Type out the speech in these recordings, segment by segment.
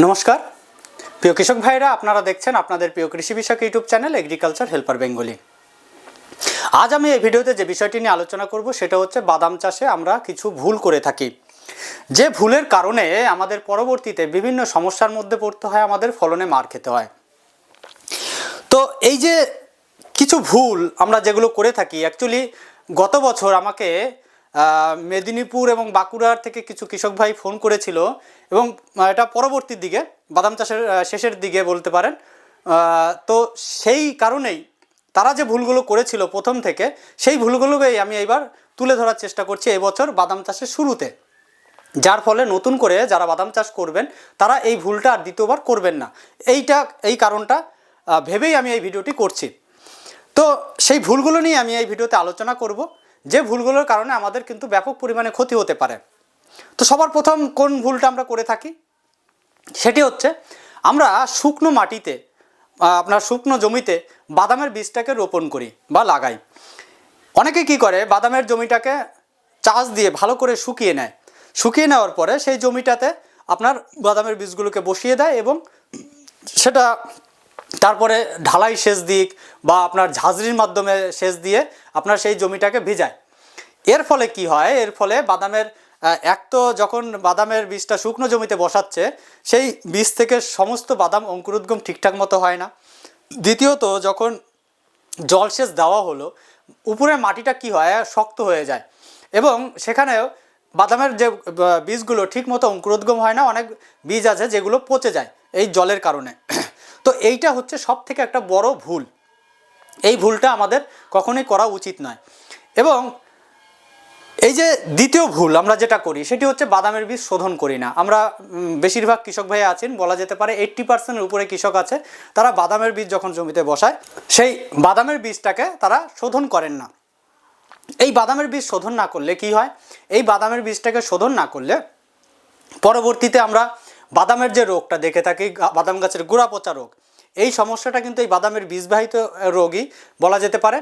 নমস্কার। প্রিয় কৃষক ভাইরা, আপনারা দেখছেন আপনাদের প্রিয় কৃষি বিষয়ক YouTube channel agriculture helper Bengali. আজ আমি এই ভিডিওতে যে বিষয়টি নিয়ে আলোচনা করব, সেটা হচ্ছে বাদাম চাষে আমরা কিছু ভুল করে থাকি। যে ভুলের কারণে আমাদের পরবর্তীতে বিভিন্ন সমস্যার মধ্যে পড়তে হয়, আমাদের ফলনে মার খেতে হয়। তো এই যে কিছু ভুল আমরা যেগুলো করে থাকি অ্যাকচুয়ালি গত বছর আমাকে মেদিনীপুর এবং বাঁকুড়ার থেকে কিছু কৃষক ভাই ফোন করেছিল এবং এটা পরবর্তীর দিকে, বাদাম চাষের শেষের দিকে বলতে পারেন। তো সেই কারণেই তারা যে ভুলগুলো করেছিল প্রথম থেকে, সেই ভুলগুলোকেই আমি এইবার তুলে ধরার চেষ্টা করছি এবছর বাদাম চাষের শুরুতে। যার ফলে নতুন করে যারা বাদাম চাষ করবেন, তারা এই ভুলটা আর দ্বিতীয়বার করবেন না। এইটা, এই কারণটা ভেবেই আমি এই ভিডিওটি করছি। তো সেই ভুলগুলো নিয়ে আমি এই ভিডিওতে আলোচনা করব। যে ভুলগুলোর কারণে আমাদের কিন্তু ব্যাপক পরিমাণে ক্ষতি হতে পারে। তো সবার প্রথম কোন ভুলটা আমরা করে থাকি? সেটি হচ্ছে আমরা শুকনো মাটিতে আপনার শুকনো জমিতে বাদামের বীজটাকে রোপণ করি বা লাগাই। অনেকে কি করে? বাদামের জমিটাকে চাষ দিয়ে ভালো করে শুকিয়ে নেয়। শুকিয়ে নেওয়ার পরে সেই জমিটাতে আপনার বাদামের বীজগুলোকে বসিয়ে দেয় এবং সেটা তারপরে ঢালাই সেচ দিক বা আপনার ঝাঁঝরির মাধ্যমে সেচ দিয়ে আপনার সেই জমিটাকে ভিজায়। এর ফলে কি হয়? এর ফলে বাদামের এক তো যখন বাদামের বীজটা শুকনো জমিতে বসাচ্ছে, সেই বীজ থেকে সমস্ত বাদাম অঙ্কুরোদ্গম ঠিকঠাক মতো হয় না। দ্বিতীয়ত, যখন জলসেচ দেওয়া হলো উপরে মাটিটা কি হয়? শক্ত হয়ে যায়। এবং সেখানেও বাদামের যে বীজগুলো ঠিক মতো অঙ্কুরোদ্গম হয় না, অনেক বীজ আছে যেগুলো পচে যায় এই জলের কারণে। তো এইটা হচ্ছে সব থেকে একটা বড় ভুল। এই ভুলটা আমাদের কখনোই করা উচিত নয়। এবং এই যে দ্বিতীয় ভুল আমরা যেটা করি, সেটি হচ্ছে বাদামের বীজ শোধন করি না। আমরা বেশিরভাগ কৃষক ভাই আছেন, বলা যেতে পারে এইট্টি পার্সেন্টের উপরে কৃষক আছে। তারা বাদামের বীজ যখন জমিতে বসায়, সেই বাদামের বীজটাকে তারা শোধন করেন না। এই বাদামের বীজ শোধন না করলে কি হয়? এই বাদামের বীজটাকে শোধন না করলে পরবর্তীতে আমরা বাদামের যে রোগটা দেখে থাকি বাদাম গাছের গোড়া পচা রোগ এই সমস্যাটা কিন্তু এই বাদামের বীজবাহিত আহ, রোগই বলা যেতে পারে।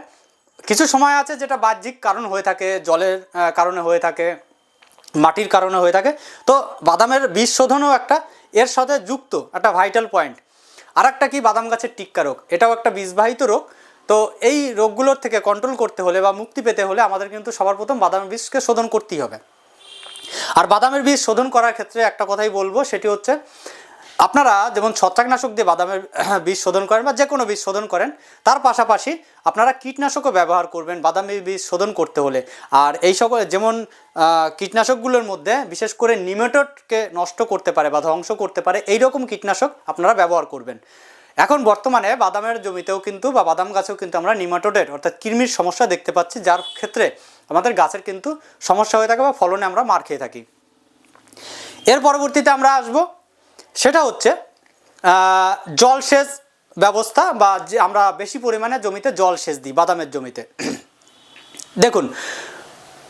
কিছু সময় আছে যেটা বাহ্যিক কারণ হয়ে থাকে জলের কারণে হয়ে থাকে মাটির কারণে হয়ে থাকে। তো বাদামের বীজ শোধনও একটা এর সাথে যুক্ত একটা ভাইটাল পয়েন্ট আর একটা কি? বাদাম গাছের টিক্কা রোগ। এটাও একটা বীজবাহিত রোগ। তো এই রোগগুলোর থেকে কন্ট্রোল করতে হলে বা মুক্তি পেতে হলে আমাদের কিন্তু সবার প্রথম বাদামের বীজকে শোধন করতেই হবে। আর বাদামের বীজ শোধন করার ক্ষেত্রে একটা কথাই বলব সেটি হচ্ছে আপনারা যেমন ছত্রাকনাশক দিয়ে বাদামের বীজ শোধন করেন বা যে কোনো বীজ শোধন করেন, তার পাশাপাশি আপনারা কীটনাশকও ব্যবহার করবেন বাদামের বীজ শোধন করতে হলে। আর এই সকল যেমন কীটনাশকগুলোর মধ্যে বিশেষ করে নিমেটোডকে নষ্ট করতে পারে বা ধ্বংস করতে পারে এই রকম কীটনাশক আপনারা ব্যবহার করবেন। এখন বর্তমানে বাদামের জমিতেও কিন্তু বা বাদাম গাছেও কিন্তু আমরা নিমাটোডের অর্থাৎ কৃমির সমস্যা দেখতে পাচ্ছি, যার ক্ষেত্রে আমাদের গাছের কিন্তু সমস্যা হয়ে থাকে বা ফলনে আমরা মার খেয়ে থাকি। এর পরবর্তীতে আমরা আসব সেটা হচ্ছে জলসেচ ব্যবস্থা বা যে আমরা বেশি পরিমাণে জমিতে জল সেচ দিই, বাদামের জমিতে। দেখুন,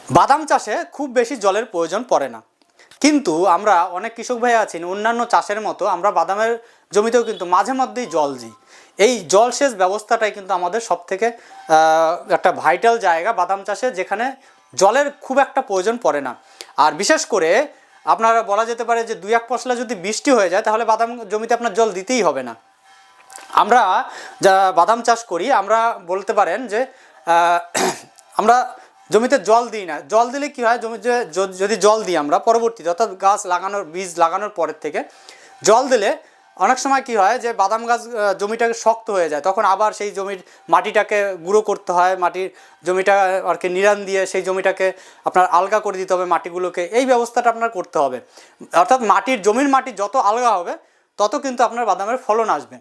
বাদাম চাষে খুব বেশি জলের প্রয়োজন পড়ে না। কিন্তু আমরা অনেক কৃষক ভাই আছেন অন্যান্য চাষের মতো আমরা বাদামের জমিতেও কিন্তু মাঝে মধ্যেই জল দিই। এই জলসেচ ব্যবস্থাটাই কিন্তু আমাদের সব থেকে একটা ভাইটাল জায়গা বাদাম চাষে, যেখানে জলের খুব একটা প্রয়োজন পড়ে না। আর বিশেষ করে আপনারা বলা যেতে পারে যে দুই এক পশলা যদি বৃষ্টি হয়ে যায়, তাহলে বাদাম জমিতে আপনার জল দিতেই হবে না। আমরা যা বাদাম চাষ করি, আমরা বলতে পারেন যে আমরা জমিতে জল দিই না। জল দিলে কি হয়, জমিতে যদি জল দিই আমরা, পরবর্তীতে অর্থাৎ গাছ লাগানোর, বীজ লাগানোর পরের থেকে, জল দিলে অনেক সময় কি হয় যে বাদাম গাছ জমিটাকে শক্ত হয়ে যায়, তখন আবার সেই জমির মাটিটাকে গুঁড়ো করতে হয়, মাটির জমিটা আর কি নিরান দিয়ে সেই জমিটাকে আপনার আলগা করে দিতে হবে মাটিগুলোকে। এই ব্যবস্থাটা আপনার করতে হবে। অর্থাৎ মাটির, জমির মাটি যত আলগা হবে, তত কিন্তু আপনার বাদামের ফলন আসবে।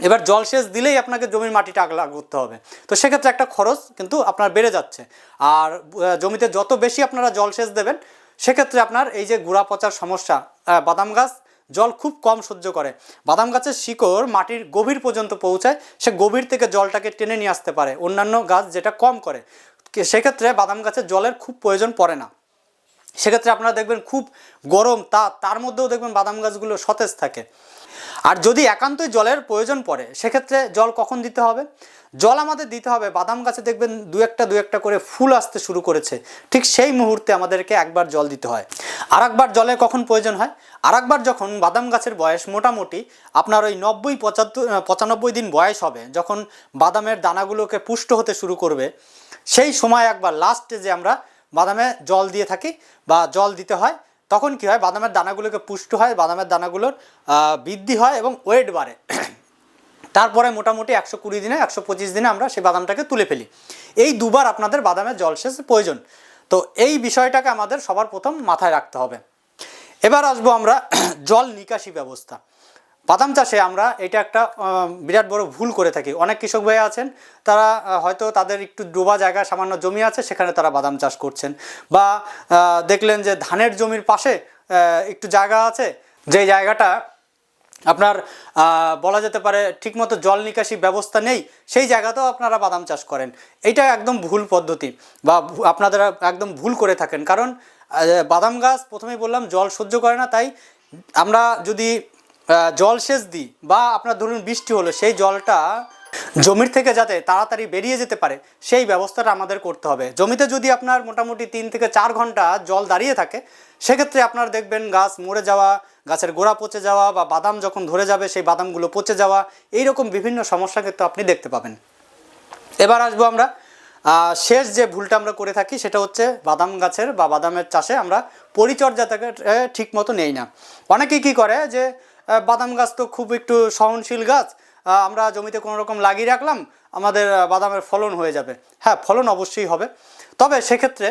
এবার জলসেচ দিলেই আপনাকে জমির মাটিটা আগলা করতে হবে। তো সেক্ষেত্রে একটা খরচ কিন্তু আপনার বেড়ে যাচ্ছে। আর জমিতে যত বেশি আপনারা জলসেচ দেবেন, সেক্ষেত্রে আপনার এই যে গুড়া পচার সমস্যা বাদাম গাছ জল খুব কম সহ্য করে। বাদাম গাছের শিকড় মাটির গভীর পর্যন্ত পৌঁছায়, সে গভীর থেকে জলটাকে টেনে নিয়ে আসতে পারে, অন্যান্য গাছ যেটা কম করে। সেক্ষেত্রে বাদাম গাছের জলের খুব প্রয়োজন পড়ে না। সেক্ষেত্রে আপনারা দেখবেন খুব গরম, তা, তার মধ্যেও দেখবেন বাদাম গাছগুলো সতেজ থাকে। আর যদি একান্তই জলের প্রয়োজন পড়ে, সেক্ষেত্রে জল কখন দিতে হবে? জল আমাদের দিতে হবে, বাদাম গাছে দেখবেন দু একটা দু একটা করে ফুল আসতে শুরু করেছে। ঠিক সেই মুহূর্তে আমাদেরকে একবার জল দিতে হয়। আর একবার জলের কখন প্রয়োজন হয়? আর একবার যখন বাদাম গাছের বয়স মোটামুটি আপনার ওই নব্বই, পঁচাত্তর পঁচানব্বই দিন বয়স হবে, যখন বাদামের দানাগুলোকে পুষ্ট হতে শুরু করবে, সেই সময় একবার লাস্টে যে আমরা বাদামে জল দিয়ে থাকি বা জল দিতে হয়, তখন কি হয়? বাদামের দানাগুলোকে পুষ্ট হয়, বাদামের দানাগুলোর বৃদ্ধি হয় এবং ওয়েট বাড়ে। তারপরে মোটামুটি একশো কুড়ি দিনে, একশো পঁচিশ দিনে আমরা সেই বাদামটাকে তুলে ফেলি। এই দুবার আপনাদের বাদামের জলসেচ প্রয়োজন। তো এই বিষয়টাকে আমাদের সবার প্রথম মাথায় রাখতে হবে। এবার আসব আমরা জল নিকাশি ব্যবস্থা। বাদাম চাষে আমরা এটা একটা বিরাট বড় ভুল করে থাকি। অনেক কৃষক ভাই আছেন, তারা হয়তো তাদের একটু ডোবা জায়গা, সামান্য জমি আছে, সেখানে তারা বাদাম চাষ করছেন। বা দেখলেন যে ধানের জমির পাশে একটু জায়গা আছে, যে জায়গাটা আপনার বলা যেতে পারে ঠিকমতো জল নিকাশি ব্যবস্থা নেই, সেই জায়গাতেও আপনারা বাদাম চাষ করেন। এটা একদম ভুল পদ্ধতি বা আপনারা একদম ভুল করে থাকেন। কারণ বাদাম গাছ প্রথমেই বললাম জল সহ্য করে না, তাই আমরা যদি জল সেচ দিই বা আপনার ধরুন বৃষ্টি হলো, সেই জলটা জমির থেকে যাতে তাড়াতাড়ি বেরিয়ে যেতে পারে, সেই ব্যবস্থাটা আমাদের করতে হবে। জমিতে যদি আপনার মোটামুটি তিন থেকে চার ঘণ্টা জল দাঁড়িয়ে থাকে, সেক্ষেত্রে আপনার দেখবেন গাছ মরে যাওয়া, গাছের গোড়া পচে যাওয়া বা বাদাম যখন ধরে যাবে, সেই বাদামগুলো পচে যাওয়া, এইরকম বিভিন্ন সমস্যা কিন্তু আপনি দেখতে পাবেন। এবার আসব আমরা শেষ যে ভুলটা আমরা করে থাকি, সেটা হচ্ছে বাদাম গাছের বা বাদামের চাষে আমরা পরিচর্যাটাকে ঠিক মতো নেই না। অনেকেই কী করে যে বাদাম গাছ তো খুব একটু সহনশীল গাছ আমরা জমিতে কোনো রকম লাগিয়ে রাখলাম, আমাদের বাদামের ফলন হয়ে যাবে। হ্যাঁ ফলন অবশ্যই হবে। তবে সেক্ষেত্রে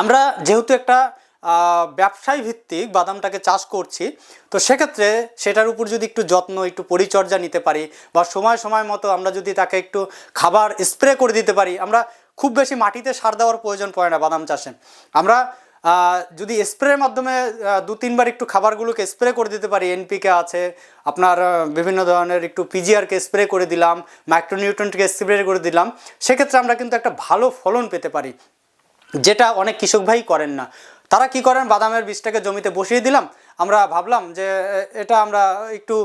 আমরা যেহেতু একটা ব্যবসায় ভিত্তিক বাদামটাকে চাষ করছি, তো সেক্ষেত্রে সেটার উপর যদি একটু যত্ন, একটু পরিচর্যা নিতে পারি বা সময় সময় মতো আমরা যদি তাকে একটু খাবার স্প্রে করে দিতে পারি, আমরা খুব বেশি মাটিতে সার দেওয়ার প্রয়োজন পড়ে না বাদাম চাষে। আমরা যদি স্প্রের মাধ্যমে দু তিনবার একটু খাবারগুলোকে স্প্রে করে দিতে পারি এনপিকে আছে, আপনার বিভিন্ন ধরনের একটু পিজিআরকে স্প্রে করে দিলাম মাইক্রোনিউট্রনকে স্প্রে করে দিলাম, সেক্ষেত্রে আমরা কিন্তু একটা ভালো ফলন পেতে পারি, যেটা অনেক কৃষক ভাই করেন না। তারা কি করেন, বাদামের বীজটাকে জমিতে বসিয়ে দিলাম, আমরা ভাবলাম যে এটা আমরা একটু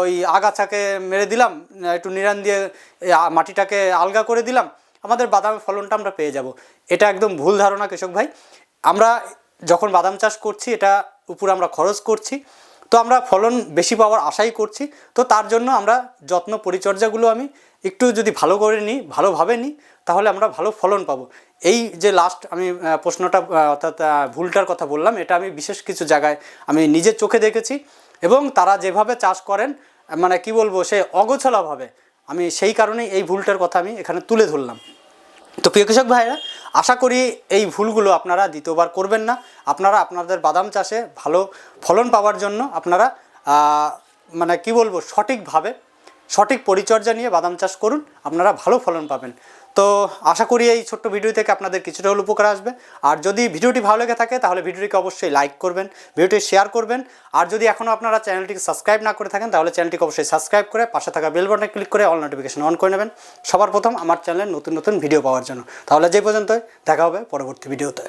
ওই আগাছাকে মেরে দিলাম একটু নিরান দিয়ে মাটিটাকে আলগা করে দিলাম, আমাদের বাদামের ফলনটা আমরা পেয়ে যাব। এটা একদম ভুল ধারণা কৃষক ভাই। আমরা যখন বাদাম চাষ করছি, এটা উপরে আমরা খরচ করছি, তো আমরা ফলন বেশি পাওয়ার আশাই করছি, তো তার জন্য আমরা যত্ন পরিচর্যাগুলো আমি একটু যদি ভালো করে নিই, ভালোভাবে নিই, তাহলে আমরা ভালো ফলন পাবো। এই যে লাস্ট আমি প্রশ্নটা অর্থাৎ ভুলটার কথা বললাম, এটা আমি বিশেষ কিছু জায়গায় আমি নিজের চোখে দেখেছি এবং তারা যেভাবে চাষ করেন মানে কি বলব, সে অগোছলাভাবে, আমি সেই কারণেই এই ভুলটার কথা আমি এখানে তুলে ধরলাম। তো প্রিয় কৃষক ভাইরা আশা করি এই ভুলগুলো আপনারা দ্বিতীয়বার করবেন না। আপনারা আপনাদের বাদাম চাষে ভালো ফলন পাওয়ার জন্য আপনারা মানে কি বলব, সঠিকভাবে সঠিক পরিচর্যা নিয়ে বাদাম চাষ করুন, আপনারা ভালো ফলন পাবেন। তো আশা করি এই ছোট্ট ভিডিও থেকে আপনাদের কিছুটা হলে উপকার আসবে। আর যদি ভিডিওটি ভালো লেগে থাকে, তাহলে ভিডিওটিকে অবশ্যই লাইক করবেন, ভিডিওটি শেয়ার করবেন। আর যদি এখনও আপনারা চ্যানেলটিকে সাবস্ক্রাইব না করে থাকেন, তাহলে চ্যানেলটিকে অবশ্যই সাবস্ক্রাইব করে পাশে থাকা বেল বাটনে ক্লিক করে অল নোটিফিকেশন অন করে নেবেন। সবার প্রথম আমার চ্যানেলের নতুন নতুন ভিডিও পাওয়ার জন্য। তাহলে যে পর্যন্ত দেখা হবে পরবর্তী ভিডিওতে।